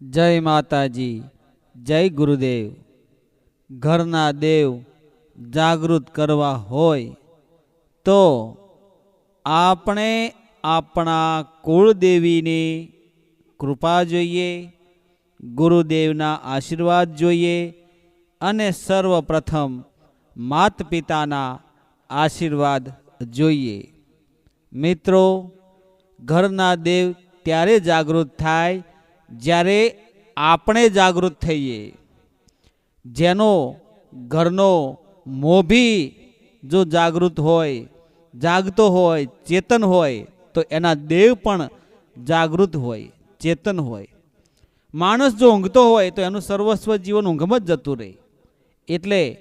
જય માતાજી, જય ગુરુદેવ. ઘરના દેવ જાગૃત કરવા હોય તો આપણે આપણા કુળદેવીની કૃપા જોઈએ, ગુરુદેવના આશીર્વાદ જોઈએ અને સર્વપ્રથમ માત પિતાના આશીર્વાદ જોઈએ. મિત્રો, ઘરના દેવ ત્યારે જાગૃત થાય જ્યારે આપણે જાગૃત થઈએ, જેનો ઘરનો મોભી જો જાગૃત હોય, જાગતો હોય, ચેતન હોય, તો એના દેવ પણ જાગૃત હોય, ચેતન હોય. માણસ જો ઊંઘતો હોય, તો એનું સર્વસ્વ જીવન ઊંઘમાં જ જતું રહે. એટલે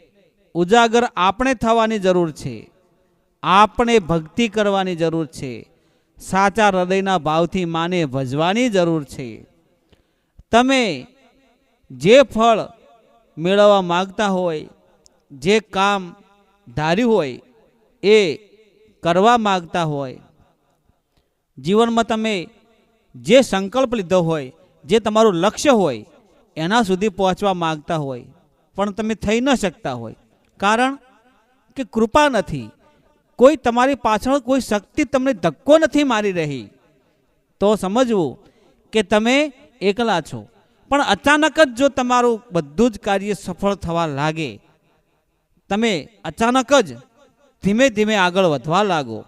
ઉજાગર આપણે થવાની જરૂર છે. આપણે ભક્તિ કરવાની જરૂર છે. સાચા હૃદયના ભાવથી માને ભજવાની જરૂર છે. તમે જે ફળ મેળવવા માગતા હોય, જે કામ ધાર્યું હોય, એ કરવા માગતા હોય, જીવનમાં તમે જે સંકલ્પ લીધો હોય, જે તમારું લક્ષ્ય હોય, એના સુધી પહોંચવા માગતા હોય, પણ તમે થઈ ન શકતા હોય. કારણ કે કૃપા નથી. કોઈ તમારી પાછળ કોઈ શક્તિ તમને ધક્કો નથી મારી રહી. તો સમજવું કે તમે એકલા છો. પણ અચાનક જ જો તમારું બધું જ કાર્ય સફળ થવા લાગે, તમે અચાનક જ ધીમે ધીમે આગળ વધવા લાગો,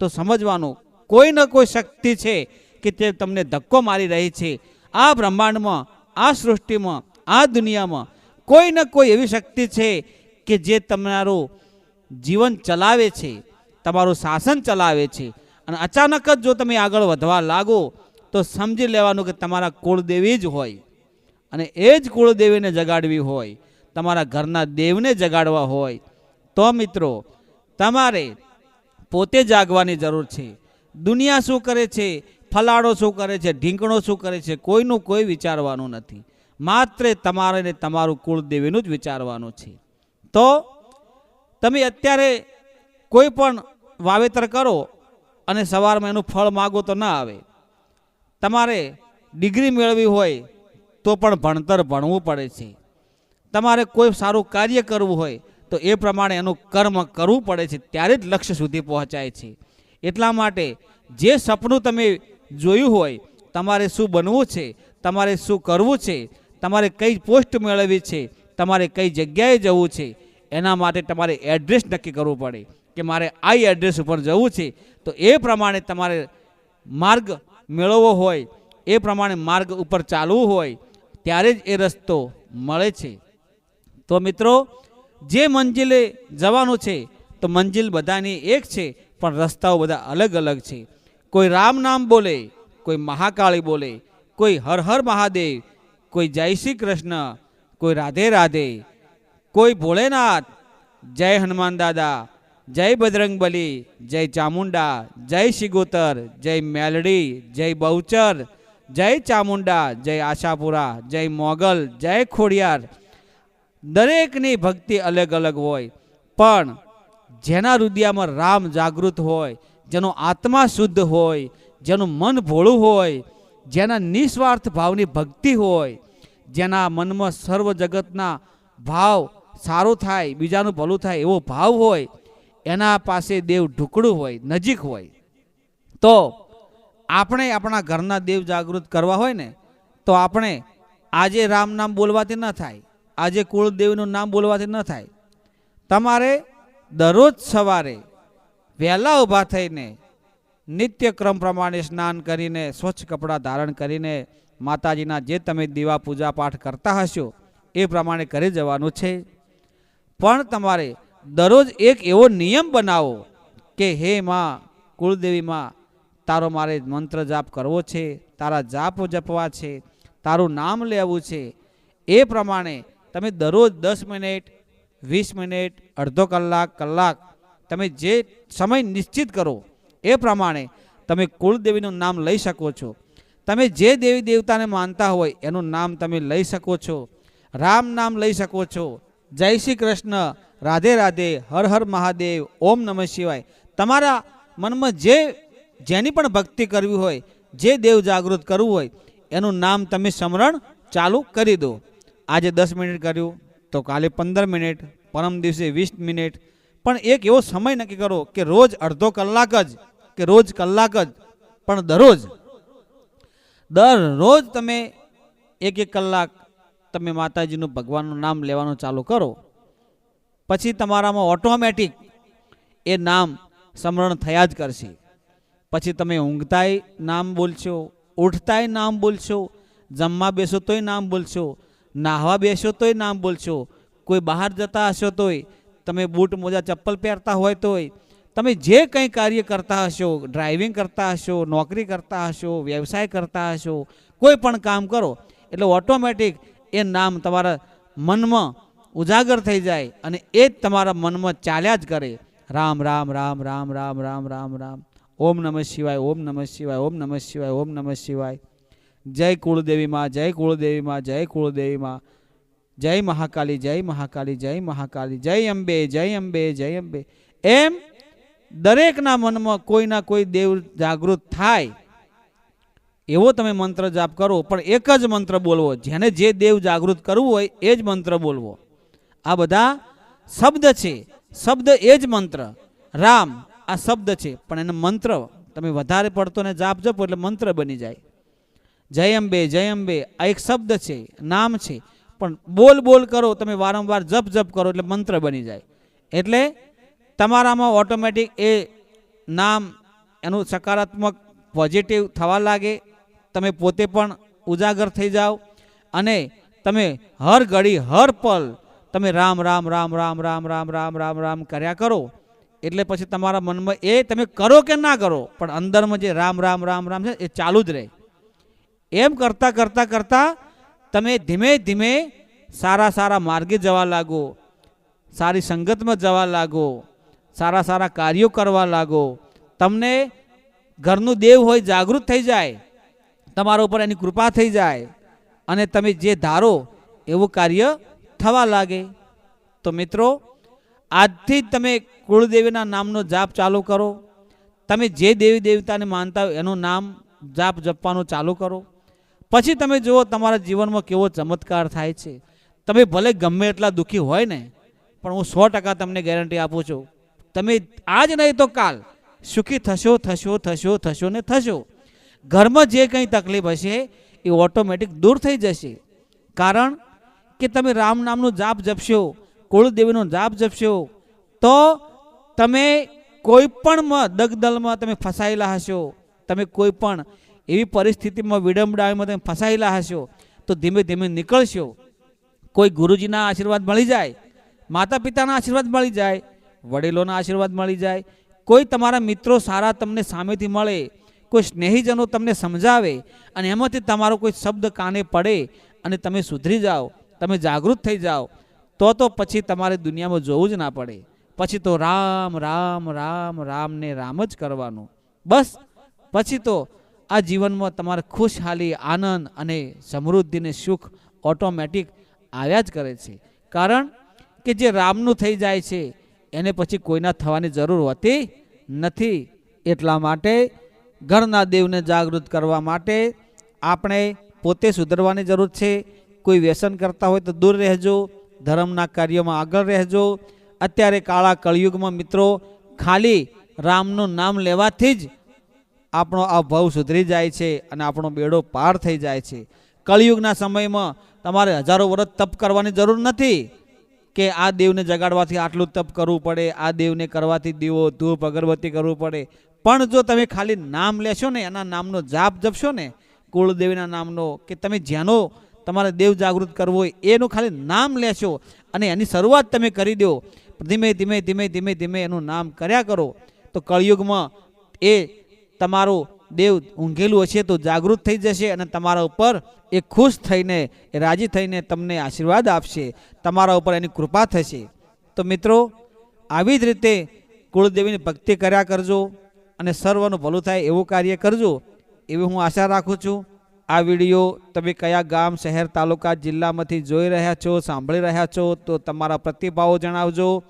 તો સમજવાનું કોઈ ન કોઈ શક્તિ છે કે તે તમને ધક્કો મારી રહી છે. આ બ્રહ્માંડમાં, આ સૃષ્ટિમાં, આ દુનિયામાં કોઈ ન કોઈ એવી શક્તિ છે કે જે તમારું જીવન ચલાવે છે, તમારું શાસન ચલાવે છે. અને અચાનક જ જો તમે આગળ વધવા લાગો તો સમજી લેવાનું કે તમારા કુળદેવી જ હોય અને એ જ કુળદેવીને જગાડવી હોય, તમારા ઘરના દેવને જગાડવા હોય. તો મિત્રો, તમારે પોતે જાગવાની જરૂર છે. દુનિયા શું કરે છે? ફલાડો શું કરે છે? ઢીંકણો શું કરે છે? કોઈનું કોઈ વિચારવાનું નથી. માત્ર તમારે ને તમારું કુળદેવીનું જ વિચારવાનું છે. તો તમે અત્યારે કોઈ પણ વાવેતર કરો અને સવારમાં એનું ફળ માગો તો ના આવે. તમારે ડિગ્રી મેળવી હોય તો પણ ભણતર ભણવું પડે છે. તમારે કોઈ સારું કાર્ય કરવું હોય તો એ પ્રમાણે એનું કર્મ કરવું પડે છે. ત્યારે જ લક્ષ્ય સુધી પહોંચાય છે. એટલા માટે જે સપનું તમે જોયું હોય, તમારે શું બનવું છે, તમારે શું કરવું છે, તમારે કઈ પોસ્ટ મેળવવી છે, તમારે કઈ જગ્યાએ જવું છે, એના માટે તમારે એડ્રેસ નક્કી કરવું પડે. કે મારે આ એડ્રેસ ઉપર જવું છે, તો એ પ્રમાણે તમારે માર્ગ મેળવવો હોય, એ પ્રમાણે માર્ગ ઉપર ચાલવું હોય, ત્યારે જ એ રસ્તો મળે છે. તો મિત્રો, જે મંજિલે જવાનું છે, તો મંજિલ બધાની એક છે, પણ રસ્તાઓ બધા અલગ અલગ છે. કોઈ રામ નામ બોલે, કોઈ મહાકાળી બોલે, કોઈ હર હર મહાદેવ, કોઈ જય શ્રી કૃષ્ણ, કોઈ રાધે રાધે, કોઈ ભોળેનાથ જય હનુમાન દાદા જય બજરંગબલી જય ચામુંડા, જય શિગોતર, જય મેલડી, જય બહુચર, જય ચામુંડા, જય આશાપુરા, જય મોગલ, જય ખોડિયાર. દરેકની ભક્તિ અલગ અલગ હોય, પણ જેના હૃદયમાં રામ જાગૃત હોય, જેનો આત્મા શુદ્ધ હોય, જેનું મન ભોળું હોય, જેના નિસ્વાર્થ ભાવની ભક્તિ હોય, જેના મનમાં સર્વ જગતના ભાવ સારો થાય, બીજાનું ભલું થાય એવો ભાવ હોય એના પાસે દેવ ઢુકડું હોય, નજીક હોય, તો આપણે આપણા ઘરના દેવ જાગૃત કરવા હોય ને, તો આપણે આજે રામ નામ બોલવાથી ન થાય, આજે કુળદેવનું નામ બોલવાથી ન થાય. તમારે દરરોજ સવારે વહેલા ઊભા થઈને નિત્યક્રમ પ્રમાણે સ્નાન કરીને, સ્વચ્છ કપડાં ધારણ કરીને, માતાજીના જે તમે દીવા પૂજા પાઠ કરતા હશો, એ પ્રમાણે કરી જવાનું છે. પણ તમારે દરરોજ એક એવો નિયમ બનાવો કે, હે માં, કુળદેવી માં, તારો મારે મંત્ર જાપ કરવો છે, તારા જાપ જપવા છે, તારું નામ લેવું છે. એ પ્રમાણે તમે દરરોજ દસ મિનિટ, વીસ મિનિટ, અડધો કલાક કલાક તમે જે સમય નિશ્ચિત કરો, એ પ્રમાણે તમે કુળદેવીનું નામ લઈ શકો છો. તમે જે દેવી દેવતાને માનતા હોય, એનું નામ તમે લઈ શકો છો. રામ નામ લઈ શકો છો. જય શ્રી કૃષ્ણ. રાધે રાધે, હર હર મહાદેવ, ઓમ નમઃ શિવાય. તમારા મનમાં જે, જેની પણ ભક્તિ કરવી હોય, જે દેવ જાગૃત કરવું હોય, એનું નામ તમે સ્મરણ ચાલુ કરી દો. આજે દસ મિનિટ કર્યું, તો કાલે પંદર મિનિટ, પરમ દિવસે વીસ મિનિટ. પણ એક એવો સમય નક્કી કરો કે રોજ અડધો કલાક જ, કે રોજ કલાક જ, પણ દરરોજ. દરરોજ તમે એક એક કલાક તમે માતાજીનું ભગવાનનું નામ લેવાનું ચાલુ કરો. પછી તમારામાં ઓટોમેટિક એ નામ સ્મરણ થયા જ કરશે. પછી તમે ઊંઘતાય નામ બોલશો, ઉઠતાય નામ બોલશો, જમવા બેસો તોય નામ બોલશો, નાહવા બેસો તોય નામ બોલશો, કોઈ બહાર જતા હશો તોય, તમે બૂટ મોજા ચપ્પલ પહેરતા હોય તોય, તમે જે કંઈ કાર્ય કરતા હશો ડ્રાઇવિંગ કરતા હશો, નોકરી કરતા હશો, વ્યવસાય કરતા હશો, કોઈ પણ કામ કરો, એટલે ઓટોમેટિક એ નામ તમારા મનમાં ઉજાગર થઈ જાય અને એ જ તમારા મનમાં ચાલ્યા જ કરે. રામ રામ રામ રામ રામ રામ રામ રામ. ઓમ નમઃ શિવાય, ઓમ નમઃ શિવાય, ઓમ નમઃ શિવાય, ઓમ નમઃ શિવાય. જય કુળદેવી માં જય કુળદેવી માં જય કુળદેવી માં જય મહાકાલી જય મહાકાલી જય મહાકાલી. જય અંબે જય અંબે જય અંબે. એમ દરેકના મનમાં કોઈના કોઈ દેવ જાગૃત થાય. એવો તમે મંત્ર જાપ કરો, પણ એક જ મંત્ર બોલવો. જેને જે દેવ જાગૃત કરવું હોય, એ જ મંત્ર બોલવો. આ બધા શબ્દ છે. શબ્દ એ જ મંત્ર. રામ આ શબ્દ છે, પણ એને મંત્ર તમે વધારે પડતો ને જાપ જપો એટલે મંત્ર બની જાય. જય અંબે જય અંબે આ એક શબ્દ છે, નામ છે, પણ બોલ બોલ કરો, તમે વારંવાર જપ જપ કરો એટલે મંત્ર બની જાય. એટલે તમારામાં ઓટોમેટિક એ નામ એનું સકારાત્મક પોઝિટિવ થવા લાગે, તમે પોતે પણ ઉજાગર થઈ જાઓ અને તમે હર ઘડી હર પલ તમે રામ રામ રામ રામ રામ રામ રામ રામ રામ કર્યા કરો. એટલે પછી તમારા મનમાં એ તમે કરો કે ના કરો, પણ અંદરમાં જે રામ રામ રામ રામ છે એ ચાલુ જ રહે. એમ કરતાં કરતાં કરતાં તમે ધીમે ધીમે સારા સારા માર્ગે જવા લાગો, સારી સંગતમાં જવા લાગો, સારા સારા કાર્યો કરવા લાગો. તમને ઘરનું દેવ હોય જાગૃત થઈ જાય, તમારા ઉપર એની કૃપા થઈ જાય, અને તમે જે ધારો, એવું કાર્ય થવા લાગે. તો મિત્રો, આજથી જ તમે કુળદેવીના નામનો જાપ ચાલુ કરો. તમે જે દેવી દેવતાને માનતા હોય એનું નામ જાપ જપવાનું ચાલુ કરો. પછી તમે જુઓ તમારા જીવનમાં કેવો ચમત્કાર થાય છે. તમે ભલે ગમે એટલા દુઃખી હોય ને, પણ હું સો ટકા તમને ગેરંટી આપું છું. તમે આજ નહીં તો કાલ સુખી થશો થશો થશો થશો ને થશો. ઘરમાં જે કંઈ તકલીફ હશે, એ ઓટોમેટિક દૂર થઈ જશે. કારણ કે તમે રામ નામનું જાપ જપશો, કુળદેવીનો જાપ જપશો, તો તમે કોઈ પણ દગદલમાં તમે ફસાયેલા હશો, તમે કોઈ પણ એવી પરિસ્થિતિમાં વિડંબડામાં તમે ફસાયેલા હશો, તો ધીમે ધીમે નીકળશો. કોઈ ગુરુજીના આશીર્વાદ મળી જાય માતા પિતાના આશીર્વાદ મળી જાય, વડીલોના આશીર્વાદ મળી જાય, કોઈ તમારા મિત્રો સારા તમને સામેથી મળે, કોઈ સ્નેહીજનો તમને સમજાવે, અને એમાંથી તમારો કોઈ શબ્દ કાને પડે, અને તમે સુધરી જાઓ. તમે જાગૃત થઈ જાઓ, તો તો પછી તમારે દુનિયામાં જોવું જ ના પડે. પછી તો રામ રામ રામ રામ ને રામ જ કરવાનું. બસ. પછી તો આ જીવનમાં તમારે ખુશહાલી, આનંદ અને સમૃદ્ધિને સુખ ઓટોમેટિક આવ્યા જ કરે છે. કારણ કે જે રામનું થઈ જાય છે, એને પછી કોઈના થવાની જરૂર હોતી નથી. એટલા માટે ઘરના દેવને જાગૃત કરવા માટે આપણે પોતે સુધરવાની જરૂર છે કોઈ વ્યસન કરતા હોય તો દૂર રહેજો, ધર્મના કાર્યમાં આગળ રહેજો. અત્યારે કાળા કળિયુગમાં મિત્રો, ખાલી રામનું નામ લેવાથી જ આપણો આ ભાવ સુધરી જાય છે અને આપણો બેડો પાર થઈ જાય છે. કળિયુગના સમયમાં તમારે હજારો વર્ષ તપ કરવાની જરૂર નથી કે આ દેવને જગાડવાથી આટલું તપ કરવું પડે, આ દેવને કરવાથી દીવો, ધૂપ, અગરબત્તી કરવું પડે. પણ જો તમે ખાલી નામ લેશો ને, એના નામનો જાપ જપશો ને, કુળદેવીના નામનો, કે તમે જેનો તમારે દેવ જાગૃત કરવો હોય, એનું ખાલી નામ લેશો અને એની શરૂઆત તમે કરી દો. ધીમે ધીમે ધીમે ધીમે ધીમે એનું નામ કર્યા કરો. તો કળિયુગમાં એ તમારો દેવ ઊંઘેલું હશે તો જાગૃત થઈ જશે અને તમારા ઉપર એ ખુશ થઈને, એ રાજી થઈને તમને આશીર્વાદ આપશે. તમારા ઉપર એની કૃપા થશે. તો મિત્રો, આવી જ રીતે કુળદેવીની ભક્તિ કર્યા કરજો અને સર્વનું ભલું થાય એવું કાર્ય કરજો. એવી હું આશા રાખું છું. આ વીડિયો તમે કયા ગામ, શહેર, તાલુકા, જિલ્લામાંથી જોઈ રહ્યા છો, સાંભળી રહ્યા છો, તો તમારા પ્રતિભાવો જણાવજો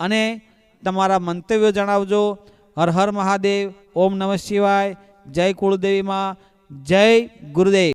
અને તમારા મંતવ્યો જણાવજો. હર હર મહાદેવ, ઓમ નમઃ શિવાય, જય કુળદેવીમાં, જય ગુરુદેવ.